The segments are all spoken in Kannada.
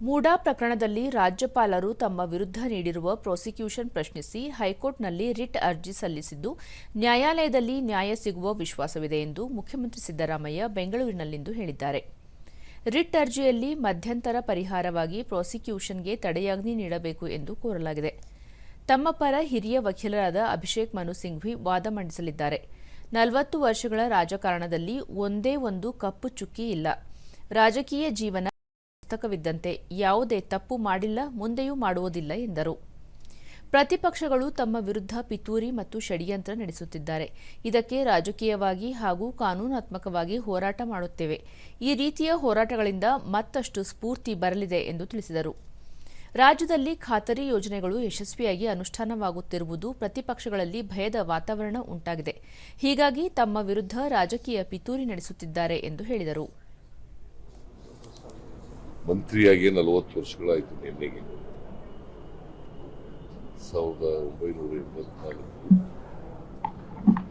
ಮೂಡಾ ಪ್ರಕರಣದಲ್ಲಿ ರಾಜ್ಯಪಾಲರು ತಮ್ಮ ವಿರುದ್ಧ ನೀಡಿರುವ ಪ್ರಾಸಿಕ್ಯೂಷನ್ ಪ್ರಶ್ನಿಸಿ ಹೈಕೋರ್ಟ್ನಲ್ಲಿ ರಿಟ್ ಅರ್ಜಿ ಸಲ್ಲಿಸಿದ್ದು, ನ್ಯಾಯಾಲಯದಲ್ಲಿ ನ್ಯಾಯ ಸಿಗುವ ವಿಶ್ವಾಸವಿದೆ ಎಂದು ಮುಖ್ಯಮಂತ್ರಿ ಸಿದ್ದರಾಮಯ್ಯ ಬೆಂಗಳೂರಿನಲ್ಲಿಂದು ಹೇಳಿದ್ದಾರೆ. ರಿಟ್ ಅರ್ಜಿಯಲ್ಲಿ ಮಧ್ಯಂತರ ಪರಿಹಾರವಾಗಿ ಪ್ರಾಸಿಕ್ಯೂಷನ್ಗೆ ತಡೆಯಾಜ್ಞೆ ನೀಡಬೇಕು ಎಂದು ಕೋರಲಾಗಿದೆ. ತಮ್ಮ ಪರ ಹಿರಿಯ ವಕೀಲರಾದ ಅಭಿಷೇಕ್ ಮನು ಸಿಂಘ್ವಿ ವಾದ ಮಂಡಿಸಲಿದ್ದಾರೆ. ನಲವತ್ತು ವರ್ಷಗಳ ರಾಜಕಾರಣದಲ್ಲಿ ಒಂದೇ ಒಂದು ಕಪ್ಪು ಚುಕ್ಕಿ ಇಲ್ಲ. ರಾಜಕೀಯ ಜೀವನ ಪುಸ್ತಕವಿದ್ದಂತೆ ಯಾವುದೇ ತಪ್ಪು ಮಾಡಿಲ್ಲ, ಮುಂದೆಯೂ ಮಾಡುವುದಿಲ್ಲ ಎಂದರು. ಪ್ರತಿಪಕ್ಷಗಳು ತಮ್ಮ ವಿರುದ್ಧ ಪಿತೂರಿ ಮತ್ತು ಷಡ್ಯಂತ್ರ ನಡೆಸುತ್ತಿದ್ದಾರೆ. ಇದಕ್ಕೆ ರಾಜಕೀಯವಾಗಿ ಹಾಗೂ ಕಾನೂನಾತ್ಮಕವಾಗಿ ಹೋರಾಟ ಮಾಡುತ್ತೇವೆ. ಈ ರೀತಿಯ ಹೋರಾಟಗಳಿಂದ ಮತ್ತಷ್ಟು ಸ್ಫೂರ್ತಿ ಬರಲಿದೆ ಎಂದು ತಿಳಿಸಿದರು. ರಾಜ್ಯದಲ್ಲಿ ಖಾತರಿ ಯೋಜನೆಗಳು ಯಶಸ್ವಿಯಾಗಿ ಅನುಷ್ಠಾನವಾಗುತ್ತಿರುವುದು ಪ್ರತಿಪಕ್ಷಗಳಲ್ಲಿ ಭಯದ ವಾತಾವರಣ ಉಂಟಾಗಿದೆ. ಹೀಗಾಗಿ ತಮ್ಮ ವಿರುದ್ಧ ರಾಜಕೀಯ ಪಿತೂರಿ ನಡೆಸುತ್ತಿದ್ದಾರೆ ಎಂದು ಹೇಳಿದರು. ಮಂತ್ರಿಯಾಗಿ ನಲವತ್ತು ವರ್ಷಗಳಾಯಿತು ನಿನ್ನೆಗೆ. ಸಾವಿರದ ಒಂಬೈನೂರ ಎಂಬತ್ನಾಲ್ಕು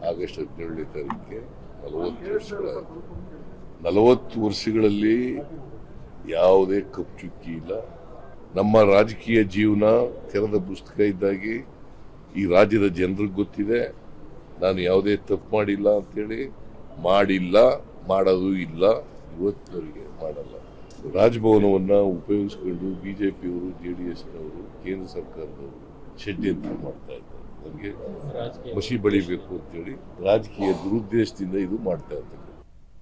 ಆಗಸ್ಟ್ ಹದಿನೇಳನೇ ತಾರೀಕಿಗೆ ನಲವತ್ತು ವರ್ಷಗಳಾಯಿತು. ನಲವತ್ತು ವರ್ಷಗಳಲ್ಲಿ ಯಾವುದೇ ಕಪ್ಪು ಚುಕ್ಕಿ ಇಲ್ಲ. ನಮ್ಮ ರಾಜಕೀಯ ಜೀವನ ತೆರೆದ ಪುಸ್ತಕ ಇದ್ದಾಗಿ ಈ ರಾಜ್ಯದ ಜನರಿಗೆ ಗೊತ್ತಿದೆ. ನಾನು ಯಾವುದೇ ತಪ್ಪು ಮಾಡಿಲ್ಲ ಅಂತೇಳಿ, ಮಾಡಿಲ್ಲ, ಮಾಡೋದು ಇಲ್ಲ. ಇವತ್ತಿನವರಿಗೆ ಮಾಡಲ್ಲ. ರಾಜಭವನವನ್ನ ಉಪಯೋಗಿಸ್ಕೊಂಡು ಬಿ ಜೆ ಪಿಯವರು ಜೆ ಡಿ ಎಸ್ನವರು ಕೇಂದ್ರ ಸರ್ಕಾರದವರು ಷಡ್ಯಂತ್ರ ಮಾಡ್ತಾ ಇದ್ದಾರೆ. ನಮಗೆ ಮಸಿ ಬಳಿಬೇಕು ಅಂತೇಳಿ ರಾಜಕೀಯ ದುರುದ್ದೇಶದಿಂದ ಇದು ಮಾಡ್ತಾ ಇದ್ದಾರೆ.